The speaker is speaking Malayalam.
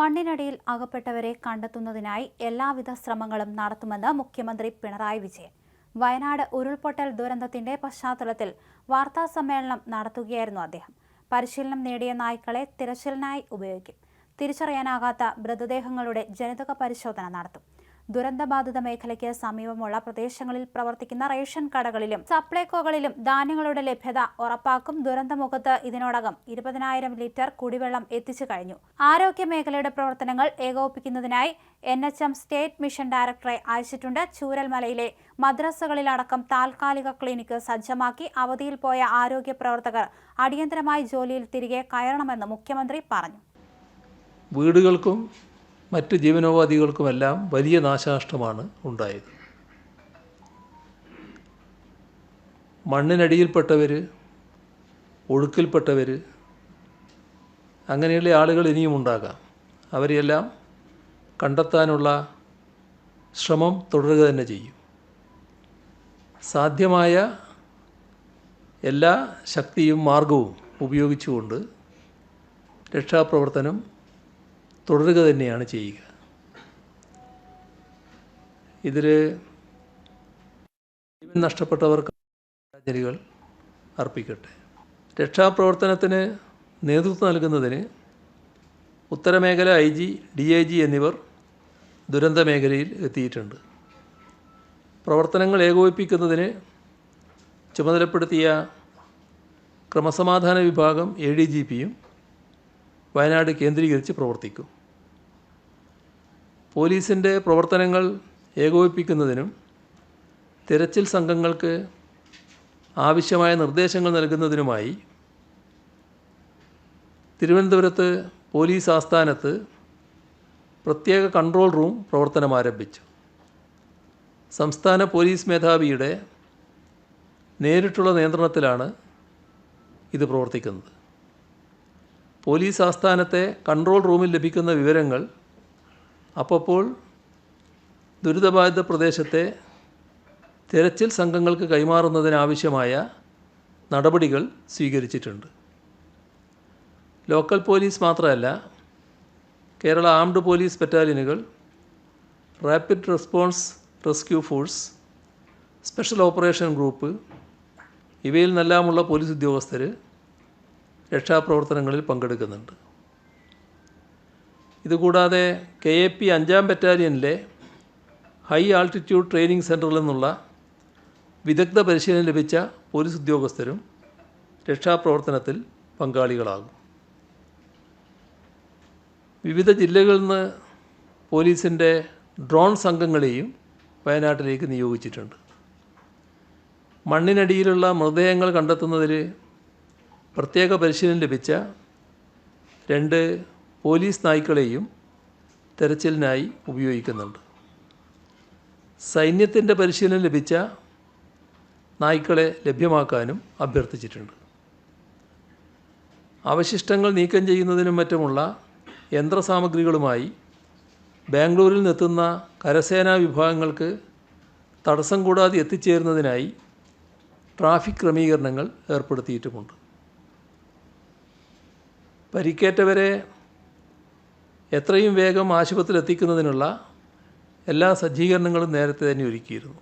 മണ്ണിനടിയിൽ അകപ്പെട്ടവരെ കണ്ടെത്തുന്നതിനായി എല്ലാവിധ ശ്രമങ്ങളും നടത്തുമെന്ന് മുഖ്യമന്ത്രി പിണറായി വിജയൻ. വയനാട് ഉരുൾപൊട്ടൽ ദുരന്തത്തിന്റെ പശ്ചാത്തലത്തിൽ വാർത്താ സമ്മേളനം നടത്തുകയായിരുന്നു അദ്ദേഹം. പരിശീലനം നേടിയ നായ്ക്കളെ തിരച്ചിലിനായി ഉപയോഗിക്കും. തിരിച്ചറിയാനാകാത്ത മൃതദേഹങ്ങളുടെ ജനിതക പരിശോധന നടത്തും. ദുരന്തബാധിത മേഖലയ്ക്ക് സമീപമുള്ള പ്രദേശങ്ങളിൽ പ്രവർത്തിക്കുന്ന റേഷൻ കടകളിലും സപ്ലൈകോകളിലും ധാന്യങ്ങളുടെ ലഭ്യത ഉറപ്പാക്കും. ദുരന്തമുഖത്ത് ഇതിനോടകം ഇരുപതിനായിരം ലിറ്റർ കുടിവെള്ളം എത്തിച്ചു കഴിഞ്ഞു. ആരോഗ്യ മേഖലയുടെ പ്രവർത്തനങ്ങൾ ഏകോപിപ്പിക്കുന്നതിനായി N H M state mission ഡയറക്ടറെ അയച്ചിട്ടുണ്ട്. ചൂരൽമലയിലെ മദ്രസകളിലടക്കം താൽക്കാലിക ക്ലിനിക്ക് സജ്ജമാക്കി അവധിയിൽ പോയ ആരോഗ്യ പ്രവർത്തകർ അടിയന്തരമായി ജോലിയിൽ തിരികെ കയറണമെന്ന് മുഖ്യമന്ത്രി പറഞ്ഞു. വീടുകൾക്കും മറ്റ് ജീവനോപാധികൾക്കുമെല്ലാം വലിയ നാശനഷ്ടമാണ് ഉണ്ടായത്. മണ്ണിനടിയിൽപ്പെട്ടവർ ഒഴുക്കിൽപ്പെട്ടവർ അങ്ങനെയുള്ള ആളുകൾ ഇനിയും ഉണ്ടാകാം. അവരെയെല്ലാം കണ്ടെത്താനുള്ള ശ്രമം തുടരുക തന്നെ ചെയ്യും. സാധ്യമായ എല്ലാ ശക്തിയും മാർഗവും ഉപയോഗിച്ചുകൊണ്ട് രക്ഷാപ്രവർത്തനം തുടരുക തന്നെയാണ് ചെയ്യുക. ഇതിൽ ജീവൻ നഷ്ടപ്പെട്ടവർക്ക് ആദരാഞ്ജലികൾ അർപ്പിക്കട്ടെ. രക്ഷാപ്രവർത്തനത്തിന് നേതൃത്വം നൽകുന്നതിന് ഉത്തരമേഖല I G D I G എന്നിവർ ദുരന്ത മേഖലയിൽ എത്തിയിട്ടുണ്ട്. പ്രവർത്തനങ്ങൾ ഏകോപിപ്പിക്കുന്നതിന് ചുമതലപ്പെടുത്തിയ ക്രമസമാധാന വിഭാഗം എ ഡി ജി പിയും വയനാട് കേന്ദ്രീകരിച്ച് പ്രവർത്തിക്കും. പോലീസിന്റെ പ്രവർത്തനങ്ങൾ ഏകോപിപ്പിക്കുന്നതിനും തിരച്ചിൽ സംഘങ്ങൾക്ക് ആവശ്യമായ നിർദ്ദേശങ്ങൾ നൽകുന്നതിനുമായി തിരുവനന്തപുരത്ത് പോലീസ് ആസ്ഥാനത്ത് പ്രത്യേക കൺട്രോൾ റൂം പ്രവർത്തനം ആരംഭിച്ചു. സംസ്ഥാന പോലീസ് മേധാവിയുടെ നേരിട്ടുള്ള നിയന്ത്രണത്തിലാണ് ഇത് പ്രവർത്തിക്കുന്നത്. പോലീസ് ആസ്ഥാനത്തെ കൺട്രോൾ റൂമിൽ ലഭിക്കുന്ന വിവരങ്ങൾ അപ്പോൾ ദുരിതബാധിത പ്രദേശത്തെ തിരച്ചിൽ സംഘങ്ങൾക്ക് കൈമാറുന്നതിനാവശ്യമായ നടപടികൾ സ്വീകരിച്ചിട്ടുണ്ട്. ലോക്കൽ പോലീസ് മാത്രമല്ല Kerala armed police ബറ്റാലിയനുകൾ rapid response rescue force special operation group ഇവയിൽ നിന്നെല്ലാമുള്ള പോലീസ് ഉദ്യോഗസ്ഥർ രക്ഷാപ്രവർത്തനങ്ങളിൽ പങ്കെടുക്കുന്നുണ്ട്. ഇതുകൂടാതെ കെ എ പി അഞ്ചാം ബറ്റാലിയനിലെ ഹൈ ആൾട്ടിറ്റ്യൂഡ് ട്രെയിനിങ് സെന്ററിൽ നിന്നുള്ള വിദഗ്ധ പരിശീലനം ലഭിച്ച പോലീസ് ഉദ്യോഗസ്ഥരും രക്ഷാപ്രവർത്തനത്തിൽ പങ്കാളികളാകും. വിവിധ ജില്ലകളിൽ നിന്ന് പോലീസിന്റെ ഡ്രോൺ സംഘങ്ങളെയും വയനാട്ടിലേക്ക് നിയോഗിച്ചിട്ടുണ്ട്. മണ്ണിനടിയിലുള്ള മൃതദേഹങ്ങൾ കണ്ടെത്തുന്നതിൽ പ്രത്യേക പരിശീലനം ലഭിച്ച രണ്ട് പോലീസ് നായ്ക്കളെയും തെരച്ചിലിനായി ഉപയോഗിക്കുന്നുണ്ട്. സൈന്യത്തിന്റെ പരിശീലനം ലഭിച്ച നായ്ക്കളെ ലഭ്യമാക്കാനും അഭ്യർത്ഥിച്ചിട്ടുണ്ട്. അവശിഷ്ടങ്ങൾ നീക്കം ചെയ്യുന്നതിനും മറ്റുമുള്ള യന്ത്രസാമഗ്രികളുമായി ബാംഗ്ലൂരിൽ നിന്നെത്തുന്ന കരസേനാ വിഭാഗങ്ങൾക്ക് തടസ്സം കൂടാതെ എത്തിച്ചേരുന്നതിനായി ട്രാഫിക് ക്രമീകരണങ്ങൾ ഏർപ്പെടുത്തിയിട്ടുമുണ്ട്. പരിക്കേറ്റവരെ എത്രയും വേഗം ആശുപത്രിയിൽ എത്തിക്കുന്നതിനുള്ള എല്ലാ സജ്ജീകരണങ്ങളും നേരത്തെ തന്നെ ഒരുക്കിയിരുന്നു.